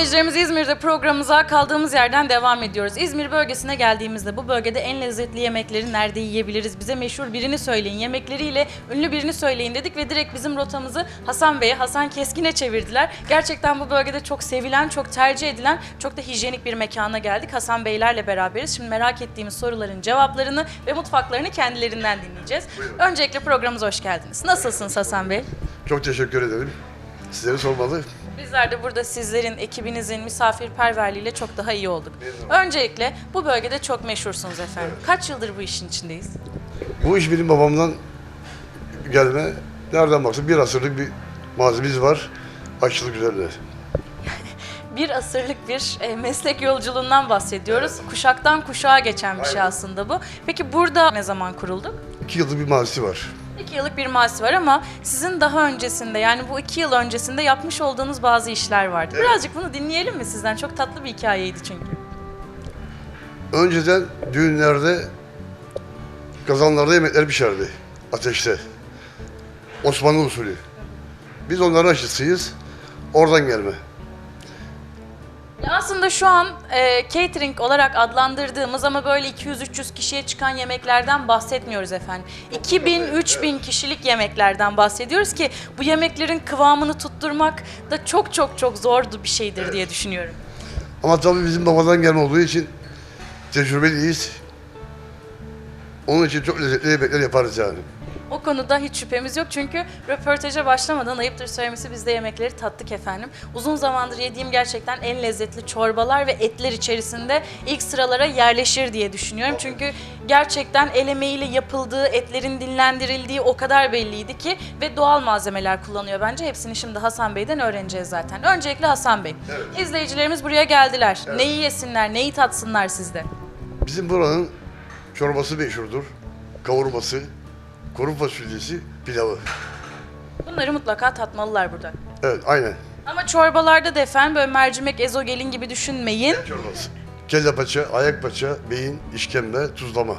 izleyicilerimiz İzmir'de programımıza kaldığımız yerden devam ediyoruz. İzmir bölgesine geldiğimizde bu bölgede en lezzetli yemekleri nerede yiyebiliriz? Bize meşhur birini söyleyin, yemekleriyle ünlü birini söyleyin dedik ve direkt bizim rotamızı Hasan Bey'e, Hasan Keskin'e çevirdiler. Gerçekten bu bölgede çok sevilen, çok tercih edilen, çok da hijyenik bir mekana geldik. Hasan Beylerle beraberiz. Şimdi merak ettiğimiz soruların cevaplarını ve mutfaklarını kendilerinden dinleyeceğiz. Öncelikle programımıza hoş geldiniz. Nasılsınız Hasan Bey? Çok teşekkür ederim. Sizleri sormalı. Bizler de burada sizlerin, ekibinizin misafirperverliğiyle çok daha iyi olduk. Öncelikle bu bölgede çok meşhursunuz efendim. Kaç yıldır bu işin içindeyiz? Bu iş benim babamdan gelme. Nereden baksan bir asırlık bir malzememiz var. Aşçılık üzerine. Bir asırlık bir e, meslek yolculuğundan bahsediyoruz. Kuşaktan kuşağa geçen bir şey aslında bu. Peki burada ne zaman kurulduk? İki yıllık bir mazisi var. İki yıllık bir mazisi var ama sizin daha öncesinde yani bu iki yıl öncesinde yapmış olduğunuz bazı işler vardı. Birazcık bunu dinleyelim mi sizden? Çok tatlı bir hikayeydi çünkü. Önceden düğünlerde kazanlarda yemekler pişerdi. Ateşte. Osmanlı usulü. Biz onların aşısıyız. Oradan gelme. Ya Aslında şu an e, catering olarak adlandırdığımız ama böyle 200-300 kişiye çıkan yemeklerden bahsetmiyoruz efendim. 2000-3000 kişilik yemeklerden bahsediyoruz ki bu yemeklerin kıvamını tutturmak da çok çok çok zordu bir şeydir diye düşünüyorum. Ama tabii bizim babadan gelme olduğu için tecrübeliyiz. Onun için çok lezzetli yemekler yaparız yani. O konuda hiç şüphemiz yok çünkü röportaja başlamadan ayıptır söylemesi biz de yemekleri tattık efendim. Uzun zamandır yediğim gerçekten en lezzetli çorbalar ve etler içerisinde ilk sıralara yerleşir diye düşünüyorum. Çünkü gerçekten el emeğiyle yapıldığı, etlerin dinlendirildiği o kadar belliydi ki ve doğal malzemeler kullanıyor bence. Hepsini şimdi Hasan Bey'den öğreneceğiz zaten. Öncelikle Hasan Bey. İzleyicilerimiz buraya geldiler. Neyi yesinler, neyi tatsınlar sizde? Bizim buranın çorbası meşhurdur. Kavurması, kuru fasulyesi, pilavı. Bunları mutlaka tatmalılar burada. Evet, aynen. Ama çorbalarda da efendim böyle mercimek, ezogelin gibi düşünmeyin. Çorbası. Kelle paça, ayak paça, beyin, işkembe, tuzlama.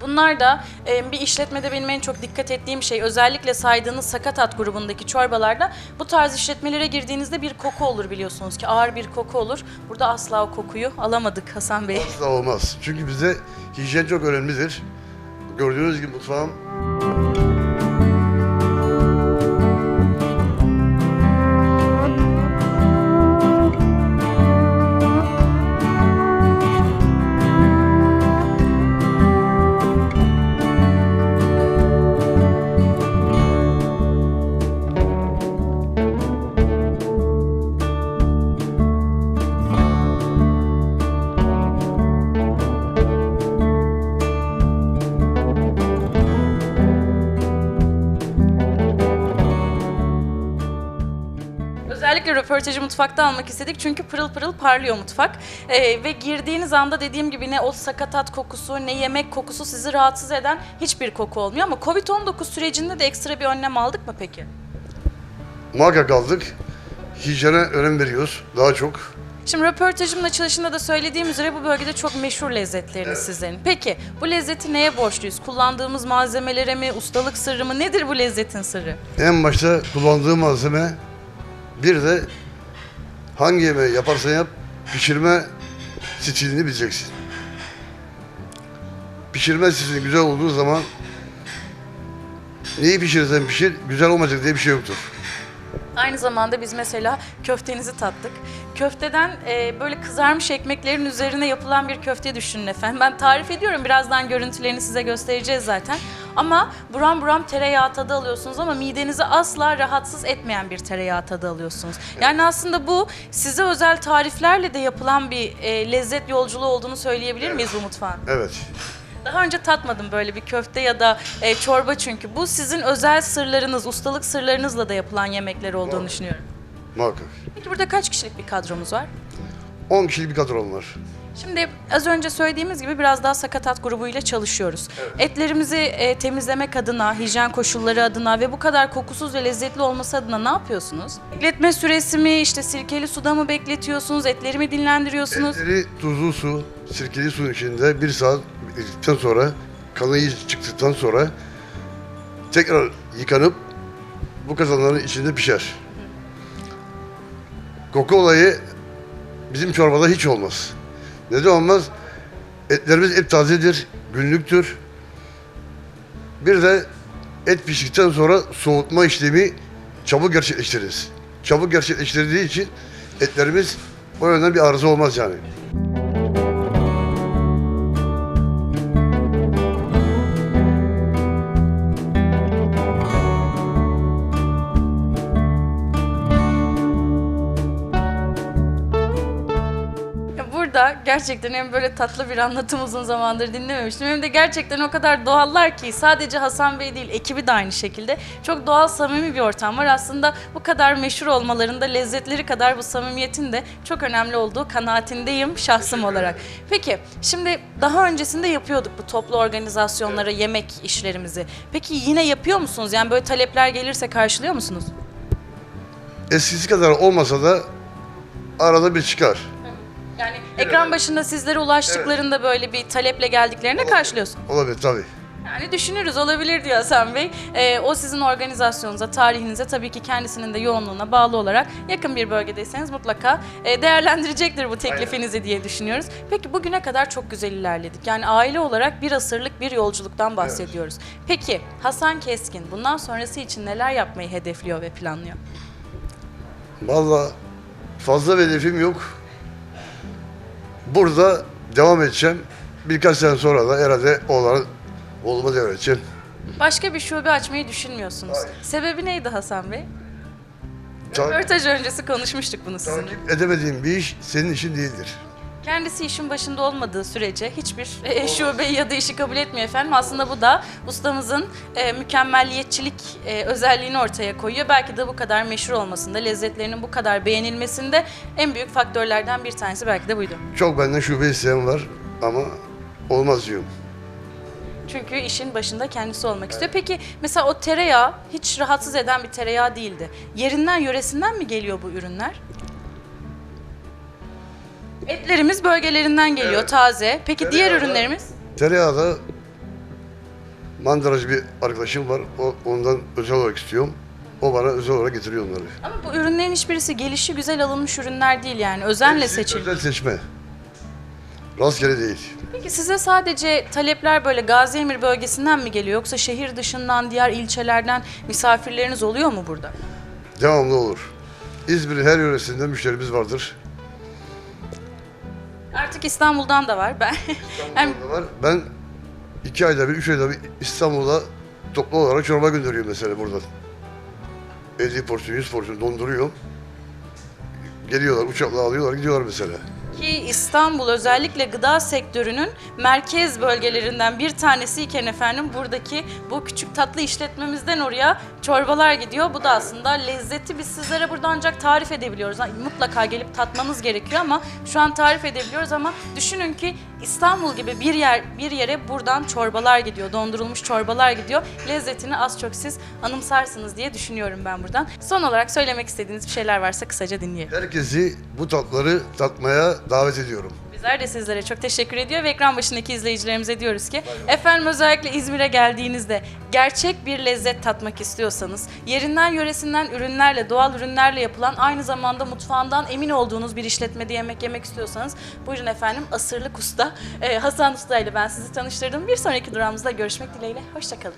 Bunlar da e, bir işletmede benim en çok dikkat ettiğim şey özellikle saydığınız sakatat grubundaki çorbalarda bu tarz işletmelere girdiğinizde bir koku olur biliyorsunuz ki ağır bir koku olur. Burada asla o kokuyu alamadık Hasan Bey. Asla olmaz. Çünkü bize hijyen çok önemlidir. Gördüğünüz gibi mutfağım Özellikle röportajı mutfakta almak istedik çünkü pırıl pırıl parlıyor mutfak. E, ve girdiğiniz anda dediğim gibi ne o sakatat kokusu ne yemek kokusu sizi rahatsız eden hiçbir koku olmuyor. Ama Covid-19 sürecinde de ekstra bir önlem aldık mı peki? muhakkak aldık. Hijyene önem veriyoruz daha çok. Şimdi röportajımın açılışında da söylediğim üzere bu bölgede çok meşhur lezzetleriniz sizlerin. Peki bu lezzeti neye borçluyuz? Kullandığımız malzemelere mi, ustalık sırrı mı? Nedir bu lezzetin sırrı? En başta kullandığı malzeme bir de hangi yemeği yaparsan yap pişirme stilini bileceksin. Pişirme stili güzel olduğu zaman neyi pişirirsen pişir güzel olmayacak diye bir şey yoktur. Aynı zamanda biz mesela köftenizi tattık. Köfteden e, böyle kızarmış ekmeklerin üzerine yapılan bir köfte düşünün efendim. Ben tarif ediyorum. Birazdan görüntülerini size göstereceğiz zaten. Ama buram buram tereyağı tadı alıyorsunuz ama midenizi asla rahatsız etmeyen bir tereyağı tadı alıyorsunuz. Yani aslında bu size özel tariflerle de yapılan bir e, lezzet yolculuğu olduğunu söyleyebilir miyiz bu mutfağın? Evet. Daha önce tatmadım böyle bir köfte ya da e, çorba çünkü. Bu sizin özel sırlarınız, ustalık sırlarınızla da yapılan yemekler olduğunu düşünüyorum. Muhakkak. Peki burada kaç kişilik bir kadromuz var? 10 kişilik bir kadron var. Şimdi az önce söylediğimiz gibi biraz daha sakatat grubuyla çalışıyoruz. Etlerimizi e, temizlemek adına, hijyen koşulları adına ve bu kadar kokusuz ve lezzetli olması adına ne yapıyorsunuz? Bekletme süresi mi, işte sirkeli suda mı bekletiyorsunuz, etleri mi dinlendiriyorsunuz? Etleri tuzlu su, sirkeli suyun içinde bir saat bekledikten sonra kanı çıktıktan sonra tekrar yıkanıp bu kazanların içinde pişer. Koku olayı bizim çorbada hiç olmaz. Neden olmaz? Etlerimiz hep tazedir, günlüktür. Bir de et piştikten sonra soğutma işlemi çabuk gerçekleştiririz. Çabuk gerçekleştirildiği için etlerimiz o yönden bir arıza olmaz yani. Burada gerçekten hem böyle tatlı bir anlatım uzun zamandır dinlememiştim. Hem de gerçekten o kadar doğallar ki sadece Hasan Bey değil ekibi de aynı şekilde. Çok doğal samimi bir ortam var. Aslında bu kadar meşhur olmalarında lezzetleri kadar bu samimiyetin de çok önemli olduğu kanaatindeyim şahsım olarak. Peki şimdi daha öncesinde yapıyorduk bu toplu organizasyonlara yemek işlerimizi. Peki yine yapıyor musunuz? Yani böyle talepler gelirse karşılıyor musunuz? Eskisi kadar olmasa da arada bir çıkar. Yani ekran başında sizlere ulaştıklarında böyle bir taleple geldiklerinde karşılıyorsun. Olabilir tabii. Yani düşünürüz olabilir diyor Hasan Bey. Ee, o sizin organizasyonunuza, tarihinize tabii ki kendisinin de yoğunluğuna bağlı olarak yakın bir bölgedeyseniz mutlaka e, değerlendirecektir bu teklifinizi diye düşünüyoruz. Peki bugüne kadar çok güzel ilerledik. Yani aile olarak bir asırlık bir yolculuktan bahsediyoruz. Peki Hasan Keskin bundan sonrası için neler yapmayı hedefliyor ve planlıyor? Vallahi fazla bir hedefim yok. Burada devam edeceğim. Birkaç sene sonra da herhalde oğlanı oğluma devredeceğim. Başka bir şube açmayı düşünmüyorsunuz. Hayır. Sebebi neydi Hasan Bey? Ta- Röportaj öncesi konuşmuştuk bunu sizinle. takip edemediğin bir iş senin işin değildir. Kendisi işin başında olmadığı sürece hiçbir e, şubeyi ya da işi kabul etmiyor efendim. Aslında bu da ustamızın e, mükemmelliyetçilik e, özelliğini ortaya koyuyor. Belki de bu kadar meşhur olmasında, lezzetlerinin bu kadar beğenilmesinde en büyük faktörlerden bir tanesi belki de buydu. Çok benden şube isteyen var ama olmaz diyorum. Çünkü işin başında kendisi olmak istiyor. Peki mesela o tereyağı hiç rahatsız eden bir tereyağı değildi. Yerinden, yöresinden mi geliyor bu ürünler? Etlerimiz bölgelerinden geliyor, Evet. taze. Peki diğer Tereyağı da- ürünlerimiz? Mandıracı bir arkadaşım var. O, ondan özel olarak istiyorum. O bana özel olarak getiriyor onları. Ama bu ürünlerin hiçbirisi gelişi güzel alınmış ürünler değil yani. Özenle Hepsi seçilmiş. Özel seçme. Rastgele değil. Peki size sadece talepler böyle Gaziemir bölgesinden mi geliyor yoksa şehir dışından, diğer ilçelerden misafirleriniz oluyor mu burada? Devamlı olur. İzmir'in her yöresinde müşterimiz vardır. Artık İstanbul'dan da var. Ben hem Orada var. Ben iki ayda bir, üç ayda bir İstanbul'a toplu olarak çorba gönderiyorum mesela buradan. 50 porsiyon, 100 porsiyon donduruyorum. Geliyorlar, uçakla alıyorlar, gidiyorlar mesela. Ki İstanbul özellikle gıda sektörünün merkez bölgelerinden bir tanesiyken efendim buradaki bu küçük tatlı işletmemizden oraya çorbalar gidiyor. Bu da aslında lezzeti biz sizlere burada ancak tarif edebiliyoruz. Mutlaka gelip tatmanız gerekiyor ama şu an tarif edebiliyoruz ama düşünün ki İstanbul gibi bir yer bir yere buradan çorbalar gidiyor. Dondurulmuş çorbalar gidiyor. Lezzetini az çok siz anımsarsınız diye düşünüyorum ben buradan. Son olarak söylemek istediğiniz bir şeyler varsa kısaca dinleyelim. Herkesi bu tatları tatmaya davet ediyorum. Bizler de sizlere çok teşekkür ediyor ve ekran başındaki izleyicilerimize diyoruz ki efendim özellikle İzmir'e geldiğinizde gerçek bir lezzet tatmak istiyorsanız yerinden yöresinden ürünlerle doğal ürünlerle yapılan aynı zamanda mutfağından emin olduğunuz bir işletmede yemek yemek istiyorsanız buyurun efendim Asırlık Usta e, Hasan Usta ile ben sizi tanıştırdım. Bir sonraki durağımızda görüşmek dileğiyle. Hoşçakalın.